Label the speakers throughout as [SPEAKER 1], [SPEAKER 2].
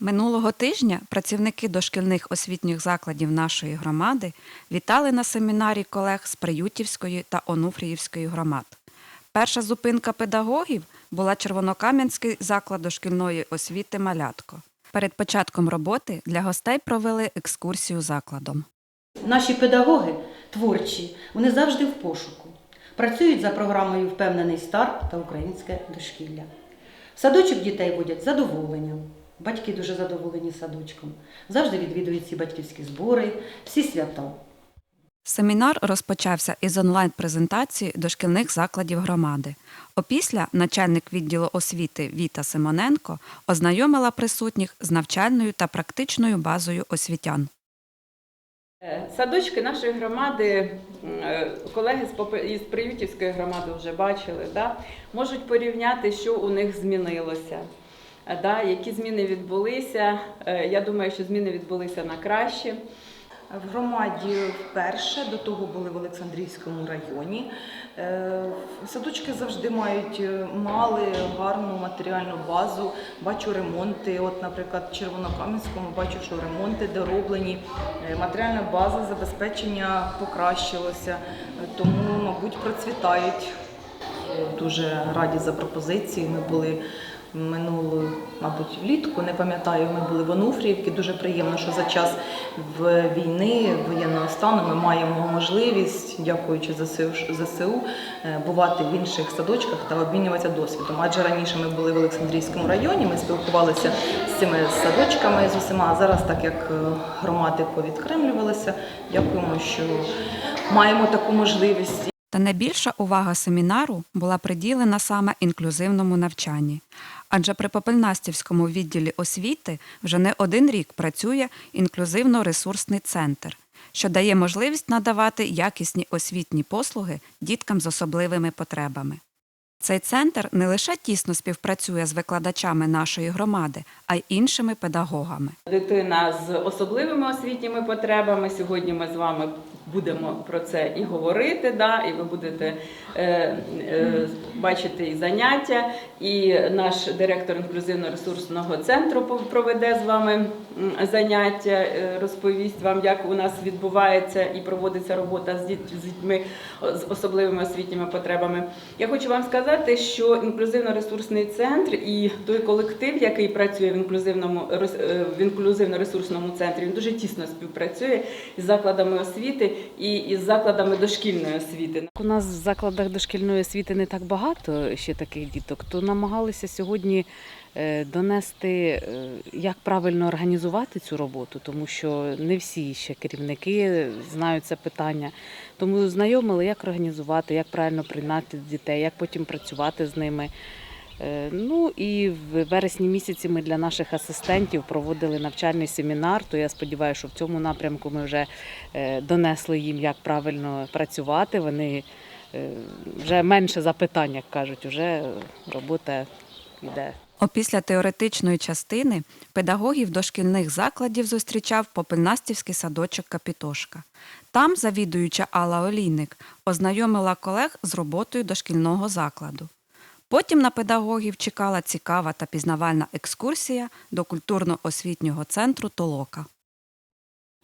[SPEAKER 1] Минулого тижня працівники дошкільних освітніх закладів нашої громади вітали на семінарі колег з Приютівської та Онуфріївської громад. Перша зупинка педагогів була Червонокам'янський заклад дошкільної освіти Малятко. Перед початком роботи для гостей провели екскурсію закладом.
[SPEAKER 2] Наші педагоги творчі, вони завжди в пошуку. Працюють за програмою Впевнений старт та українське дошкілля. В Садочок дітей водять задоволенням. Батьки дуже задоволені садочком. Завжди відвідують всі батьківські збори, всі свята.
[SPEAKER 1] Семінар розпочався із онлайн-презентації дошкільних закладів громади. Опісля начальник відділу освіти Віта Симоненко ознайомила присутніх з навчальною та практичною базою освітян.
[SPEAKER 3] Е, Садочки нашої громади, е, колеги з Попе- із Приютівської громади вже бачили, да? можуть порівняти, що у них змінилося. Е, Да? Які зміни відбулися. Е, Я думаю, що зміни відбулися на краще.
[SPEAKER 4] В громаді вперше, до того були в Олександрійському районі. Е, Садочки завжди мають мали гарну матеріальну базу. Бачу ремонти. От, наприклад, в Червонокам'янському бачу, що ремонти дороблені. Матеріальна база забезпечення покращилося, тому, мабуть, процвітають. Дуже раді за пропозиції. Ми були минулу, мабуть, влітку, не пам'ятаю, ми були в Онуфріївці. Дуже приємно, що за час війни, воєнного стану ми маємо можливість, дякуючи ЗСУ, е, бувати в інших садочках та обмінюватися досвідом. Адже раніше ми були в Олександрійському районі, ми спілкувалися з цими садочками з усіма. А зараз, так як е, громади повідкремлювалися, дякуємо, що маємо таку можливість.
[SPEAKER 1] Та найбільша увага семінару була приділена саме інклюзивному навчанні. Адже при Попельнастівському відділі освіти вже не один рік працює інклюзивно-ресурсний центр, що дає можливість надавати якісні освітні послуги діткам з особливими потребами. Цей центр не лише тісно співпрацює з викладачами нашої громади, а й іншими педагогами.
[SPEAKER 3] Дитина з особливими освітніми потребами. Сьогодні ми з вами будемо про це і говорити, да, і ви будете е, е, бачити і заняття. І наш директор інклюзивно-ресурсного центру проведе з вами заняття, е, розповість вам, як у нас відбувається і проводиться робота з діт- з дітьми з особливими освітніми потребами. Я хочу вам сказати, що інклюзивно-ресурсний центр і той колектив, який працює в інклюзивному е, в інклюзивно-ресурсному центрі, він дуже тісно співпрацює із закладами освіти і із закладами дошкільної освіти.
[SPEAKER 5] У нас в закладах дошкільної освіти не так багато ще таких діток, то намагалися сьогодні е, донести, е, як правильно організувати цю роботу, тому що не всі ще керівники знають це питання. Тому знайомили, як організувати, як правильно прийняти дітей, як потім працювати з ними. Е, Ну і в вересні місяці ми для наших асистентів проводили навчальний семінар. То я сподіваюся, що в цьому напрямку ми вже е, донесли їм, як правильно працювати. Вони е, вже менше запитань, як кажуть, вже робота йде.
[SPEAKER 1] Опісля теоретичної частини педагогів дошкільних закладів зустрічав Попельнастівський садочок Капітошка. Там завідуюча Алла Олійник ознайомила колег з роботою дошкільного закладу. Потім на педагогів чекала цікава та пізнавальна екскурсія до культурно-освітнього центру Толока.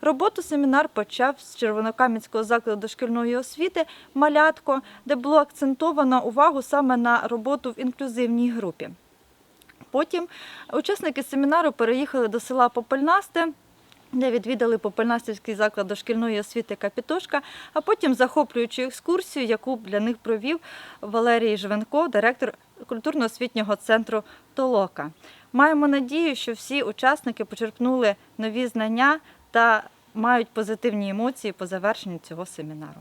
[SPEAKER 6] Роботу семінар почав з Червонокам'янського закладу дошкільної освіти Малятко, де було акцентовано увагу саме на роботу в інклюзивній групі. Потім учасники семінару переїхали до села Попельнасте, де відвідали Попельнастівський заклад дошкільної освіти Капітошка, а потім захоплюючу екскурсію, яку для них провів Валерій Жвенко, директор культурно-освітнього центру Толока. Маємо надію, що всі учасники почерпнули нові знання та мають позитивні емоції по завершенню цього семінару.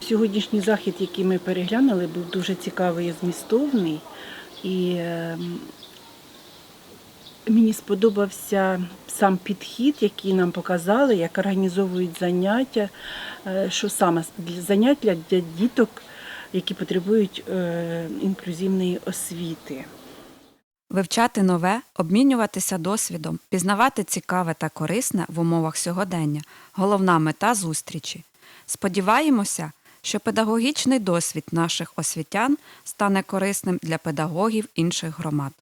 [SPEAKER 7] Сьогоднішній захід, який ми переглянули, був дуже цікавий і змістовний. І ем, мені сподобався сам підхід, який нам показали, як організовують заняття, е, що саме для для діток, які потребують е, інклюзивної освіти.
[SPEAKER 1] Вивчати нове, обмінюватися досвідом, пізнавати цікаве та корисне в умовах сьогодення головна мета зустрічі. Сподіваємося, що педагогічний досвід наших освітян стане корисним для педагогів інших громад.